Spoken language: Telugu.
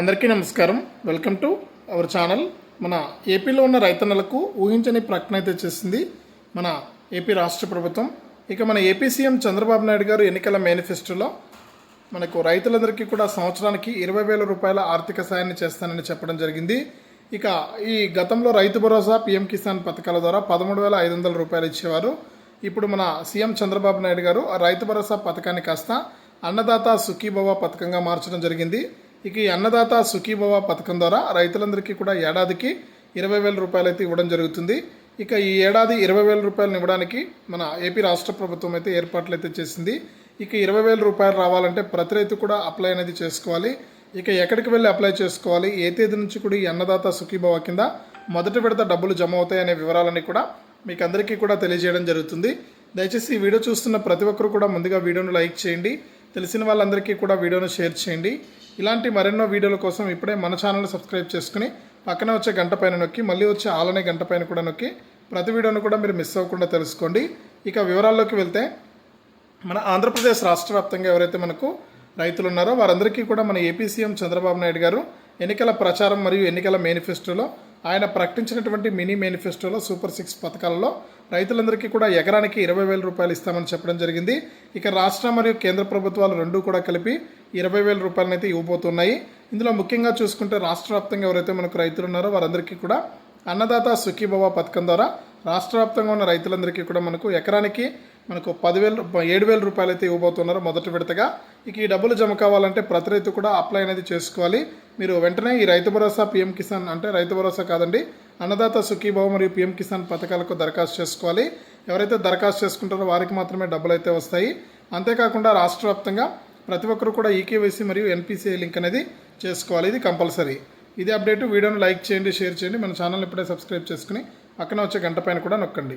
అందరికీ నమస్కారం. Welcome to our channel. మన ఏపీలో ఉన్న రైతన్నలకు ఊహించని ప్రకటన అయితే చేసింది మన ఏపీ రాష్ట్ర ప్రభుత్వం. ఇక మన ఏపీ సీఎం చంద్రబాబు నాయుడు గారు ఎన్నికల మేనిఫెస్టోలో మనకు రైతులందరికీ కూడా సంవత్సరానికి ఇరవై వేల రూపాయల ఆర్థిక సాయాన్ని చేస్తానని చెప్పడం జరిగింది. ఇక ఈ గతంలో రైతు భరోసా పీఎం కిసాన్ పథకాల ద్వారా పదమూడు వేల ఐదు వందల రూపాయలు ఇచ్చేవారు. ఇప్పుడు మన సీఎం చంద్రబాబు నాయుడు గారు ఆ రైతు భరోసా పథకాన్ని కాస్త అన్నదాత సుఖీభవ పథకంగా మార్చడం జరిగింది. ఇక ఈ అన్నదాత సుఖీభవ పథకం ద్వారా రైతులందరికీ కూడా ఏడాదికి ఇరవై వేల రూపాయలు అయితే ఇవ్వడం జరుగుతుంది. ఇక ఈ ఏడాది ఇరవై వేల రూపాయలను ఇవ్వడానికి మన ఏపీ రాష్ట్ర ప్రభుత్వం అయితే ఏర్పాట్లు అయితే చేసింది. ఇక ఇరవై వేల రూపాయలు రావాలంటే ప్రతి రైతు కూడా అప్లై అనేది చేసుకోవాలి. ఇక ఎక్కడికి వెళ్ళి అప్లై చేసుకోవాలి? ఏ తేదీ నుంచి కూడా ఈ అన్నదాత సుఖీభవ కింద మొదటి విడత డబ్బులు జమ అవుతాయనే వివరాలన్నీ కూడా మీకు అందరికీ కూడా తెలియజేయడం జరుగుతుంది. దయచేసి ఈ వీడియో చూస్తున్న ప్రతి ఒక్కరు కూడా ముందుగా వీడియోను లైక్ చేయండి. తెలిసిన వాళ్ళందరికీ కూడా వీడియోను షేర్ చేయండి. ఇలాంటి మరెన్నో వీడియోల కోసం ఇప్పుడే మన ఛానల్ని సబ్స్క్రైబ్ చేసుకుని పక్కన వచ్చే గంట పైన నొక్కి మళ్ళీ వచ్చే ఆలనే గంట పైన కూడా నొక్కి ప్రతి వీడియోను కూడా మీరు మిస్ అవ్వకుండా తెలుసుకోండి. ఇక వివరాల్లోకి వెళ్తే మన ఆంధ్రప్రదేశ్ రాష్ట్ర వ్యాప్తంగా ఎవరైతే మనకు రైతులు ఉన్నారో వారందరికీ కూడా మన ఏపీ సీఎం చంద్రబాబు నాయుడు గారు ఎన్నికల ప్రచారం మరియు ఎన్నికల మేనిఫెస్టోలో ఆయన ప్రకటించినటువంటి మినీ మేనిఫెస్టోలో సూపర్ సిక్స్ పథకాలలో రైతులందరికీ కూడా ఎకరానికి ఇరవై వేల రూపాయలు ఇస్తామని చెప్పడం జరిగింది. ఇక రాష్ట్ర మరియు కేంద్ర ప్రభుత్వాలు రెండూ కూడా కలిపి ఇరవై వేల రూపాయలనైతే ఇవ్వబోతున్నాయి. ఇందులో ముఖ్యంగా చూసుకుంటే రాష్ట్ర వ్యాప్తంగా ఎవరైతే మనకు రైతులు ఉన్నారో వారందరికీ కూడా అన్నదాత సుఖీభవ పథకం ద్వారా రాష్ట్ర వ్యాప్తంగా ఉన్న రైతులందరికీ కూడా మనకు ఎకరానికి మనకు పదివేలు ఏడు వేల రూపాయలు అయితే ఇవ్వబోతున్నారు మొదటి విడతగా. ఇక ఈ డబ్బులు జమ కావాలంటే ప్రతి రైతు కూడా అప్లై అనేది చేసుకోవాలి. మీరు వెంటనే ఈ రైతు భరోసా పీఎం కిసాన్ అంటే రైతు భరోసా కాదండి అన్నదాత సుఖీభావ మరియు పీఎం కిసాన్ పథకాలకు దరఖాస్తు చేసుకోవాలి. ఎవరైతే దరఖాస్తు చేసుకుంటారో వారికి మాత్రమే డబ్బులు అయితే వస్తాయి. అంతేకాకుండా రాష్ట్ర వ్యాప్తంగా ప్రతి ఒక్కరు కూడా ఈకేవైసీ మరియు ఎన్పిసిఐ లింక్ అనేది చేసుకోవాలి. ఇది కంపల్సరీ. ఇది అప్డేట్. వీడియోను లైక్ చేయండి షేర్ చేయండి. మన ఛానల్ ఇప్పుడే సబ్స్క్రైబ్ చేసుకుని పక్కన వచ్చే గంట పైన కూడా నొక్కండి.